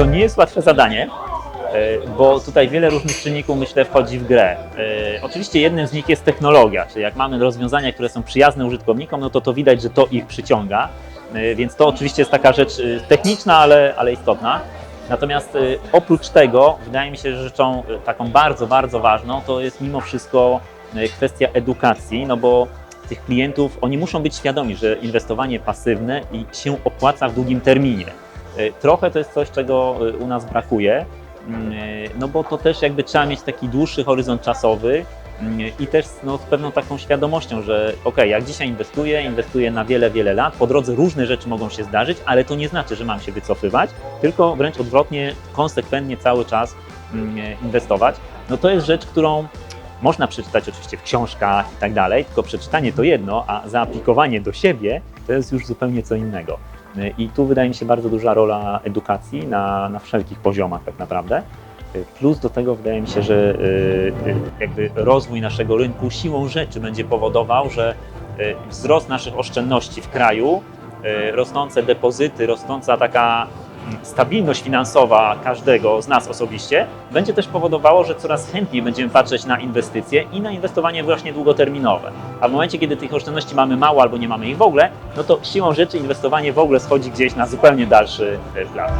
to nie jest łatwe zadanie, e, bo tutaj wiele różnych czynników, myślę, wchodzi w grę. E, Oczywiście jednym z nich jest technologia, czyli jak mamy rozwiązania, które są przyjazne użytkownikom, no to to widać, że to ich przyciąga, E, więc to oczywiście jest taka rzecz techniczna, ale, ale istotna. Natomiast oprócz tego, wydaje mi się, że rzeczą taką bardzo, bardzo ważną to jest mimo wszystko kwestia edukacji, no bo tych klientów, oni muszą być świadomi, że inwestowanie pasywne i się opłaca w długim terminie. E, Trochę to jest coś, czego e, u nas brakuje, mm, e, no bo to też jakby trzeba mieć taki dłuższy horyzont czasowy mm, i też no, z pewną taką świadomością, że ok, jak dzisiaj inwestuję, inwestuję na wiele, wiele lat, po drodze różne rzeczy mogą się zdarzyć, ale to nie znaczy, że mam się wycofywać, tylko wręcz odwrotnie, konsekwentnie cały czas mm, inwestować. No to jest rzecz, którą można przeczytać oczywiście w książkach i tak dalej, tylko przeczytanie to jedno, a zaaplikowanie do siebie to jest już zupełnie co innego. I tu wydaje mi się bardzo duża rola edukacji na, na wszelkich poziomach tak naprawdę. Plus do tego wydaje mi się, że y, y, jakby rozwój naszego rynku siłą rzeczy będzie powodował, że y, wzrost naszych oszczędności w kraju, rosnące depozyty, rosnąca taka stabilność finansowa każdego z nas osobiście będzie też powodowało, że coraz chętniej będziemy patrzeć na inwestycje i na inwestowanie właśnie długoterminowe. A w momencie, kiedy tych oszczędności mamy mało albo nie mamy ich w ogóle, no to siłą rzeczy inwestowanie w ogóle schodzi gdzieś na zupełnie dalszy plan.